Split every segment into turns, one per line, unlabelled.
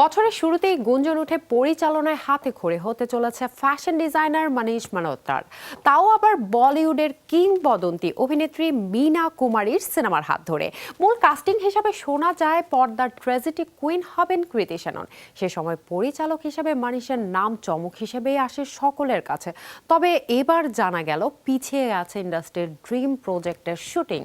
বছরের শুরুতেই গুঞ্জন উঠে পরিচালনায় হাতে খড়ে হতে চলেছে ফ্যাশন ডিজাইনার মানিশ মালহোত্রার। তাও আবার বলিউডের কিংবদন্তি অভিনেত্রী মিনা কুমারীর সিনেমার হাত ধরে। মূল কাস্টিং হিসাবে শোনা যায়, পর্দার ট্রেজেডি কুইন হবেন কৃতি শ্যানন সে সময় পরিচালক হিসেবে মানিশের নাম চমক হিসেবেই আসে সকলের কাছে। তবে এবার জানা গেল, পিছিয়ে আছে ইন্ডাস্ট্রির ড্রিম প্রজেক্টের শুটিং।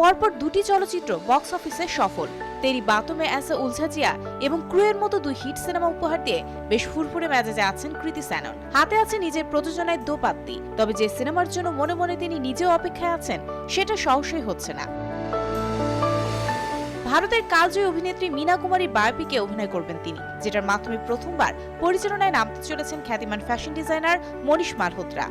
পরপর দুটি চলচ্চিত্র বক্স অফিসে সফল। তেরি বাতমে অ্যাসে উলঝাজিয়া এবং ক্রুয়ের মতো দুই হিট সিনেমা উপহার দিয়ে বেশ ফুরফুরে মেজাজে আছেন কৃতি স্যানন হাতে আছে নিজের প্রযোজনায় দোপাত্তি, তবে যে সিনেমার জন্য মনে মনে তিনি নিজেও অপেক্ষায় আছেন, সেটা সহসই হচ্ছে না। ভারতের কালজয়ী অভিনেত্রী মীনা কুমারী বায়োপিকে অভিনয় করবেন তিনি, যেটার মাধ্যমে প্রথমবার পরিচালনায় নামতে চলেছেন খ্যাতিমান ফ্যাশন ডিজাইনার মনীষ মালহোত্রা।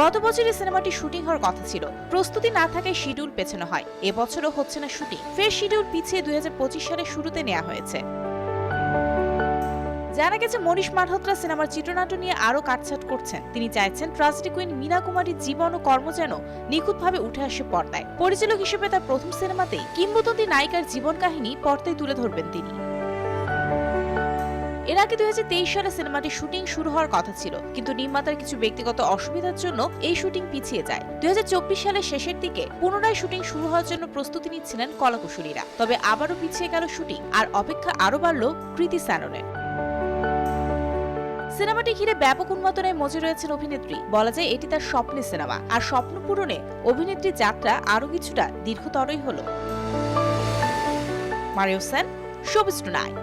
গত বছরই সিনেমাটি শুটিং হওয়ার কথা ছিল। প্রস্তুতি না থাকায় শিডিউল পেছানো হয়। এবছরও হচ্ছে না শুটিং। ফের শিডিউল পিছিয়ে দুই হাজার পঁচিশ সালের শুরুতে নেওয়া হয়েছে। জানা গেছে, মনীষ মালহোত্রা সিনেমার চিত্রনাট্য নিয়ে আরও কাটছাট করছেন। তিনি চাইছেন ট্রাস্টি কুইন মীনা কুমারীর জীবন ও কর্ম যেন নিখুঁতভাবে উঠে আসে পর্দায়। পরিচালক হিসেবে তার প্রথম সিনেমাতেই কিংবদন্তি নায়িকার জীবন কাহিনী পর্দায় তুলে ধরবেন তিনি। এর আগে দুই হাজার তেইশ সালে সিনেমাটির শুটিং শুরু হওয়ার কথা ছিল, কিন্তু নির্মাতার কিছু ব্যক্তিগত অসুবিধার জন্য এই শুটিং পিছিয়ে যায়। দুই সালের শেষের দিকে পুনরায় শুটিং শুরু হওয়ার জন্য প্রস্তুতি নিচ্ছিলেন কলাকুশলীরা। তবে আবারও পিছিয়ে গেল শুটিং, আর অপেক্ষা আরও বাড়ল কৃতি স্যাননের। সিনেমাটি ঘিরে ব্যাপক উন্মাদনায় মজে রয়েছেন অভিনেত্রী। বলা যায় এটি তার স্বপ্নের সিনেমা, আর স্বপ্ন পূরণে অভিনেত্রীর যাত্রা আরও কিছুটা দীর্ঘতরই হল। Mario Sen showbiz tonight